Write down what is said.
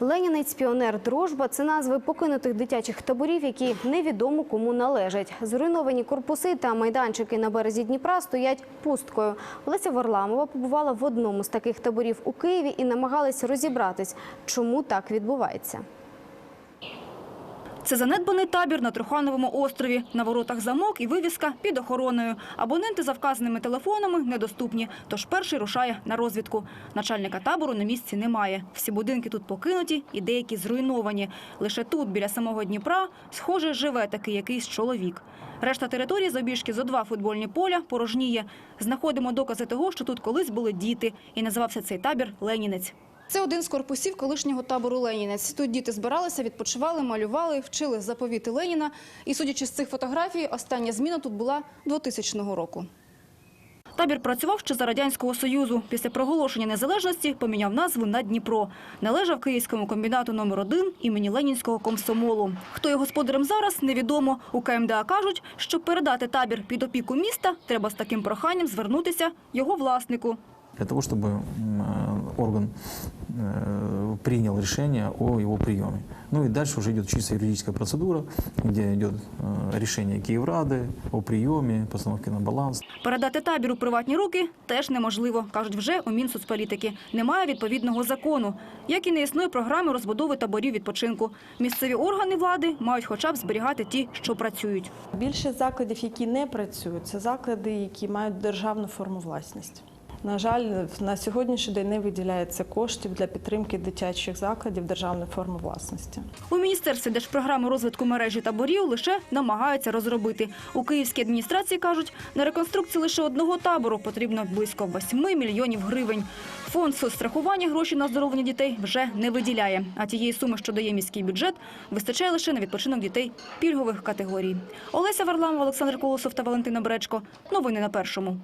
Ленінець, піонер, дружба це назви покинутих дитячих таборів, які невідомо кому належать. Зруйновані корпуси та майданчики на березі Дніпра стоять пусткою. Олеся Варламова побувала в одному з таких таборів у Києві і намагалась розібратись, чому так відбувається. Це занедбаний табір на Трухановому острові. На воротах замок і вивіска під охороною. Абоненти за вказаними телефонами недоступні, тож перший рушає на розвідку. Начальника табору на місці немає. Всі будинки тут покинуті і деякі зруйновані. Лише тут, біля самого Дніпра, схоже, живе такий якийсь чоловік. Решта території забіжки зо два футбольні поля порожніє. Знаходимо докази того, що тут колись були діти. І називався цей табір Ленінець. Це один з корпусів колишнього табору Ленінець. Тут діти збиралися, відпочивали, малювали, вчили заповіти Леніна. І судячи з цих фотографій, остання зміна тут була 2000 року. Табір працював ще за Радянського Союзу. Після проголошення незалежності поміняв назву на Дніпро. Належав Київському комбінату номер 1 імені Ленінського комсомолу. Хто є господарем зараз, невідомо. У КМДА кажуть, щоб передати табір під опіку міста, треба з таким проханням звернутися його власнику. для того, чтобы м, э, орган э, принял решение о его приеме. Ну и дальше уже идет чисто юридическая процедура, где идет э, решение Киеврады о приеме, постановке на баланс. Передати табір у приватні руки теж неможливо, кажуть вже у Мінсоцполітики. Немає відповідного закону, як і не існує програми розбудови таборів відпочинку. Місцеві органи влади мають хоча б зберігати ті, що працюють. Більшість закладів, які не працюють, це заклади, які мають державну форму власності. На жаль, на сьогоднішній день не виділяється коштів для підтримки дитячих закладів державної форми власності. У Міністерстві держпрограми розвитку мережі таборів лише намагаються розробити. У Київській адміністрації кажуть, на реконструкцію лише одного табору потрібно близько 8 мільйонів гривень. Фонд соцстрахування гроші на оздоровлення дітей вже не виділяє. А тієї суми, що дає міський бюджет, вистачає лише на відпочинок дітей пільгових категорій. Олеся Варламова, Олександр Колосов та Валентина Бречко. Новини на першому.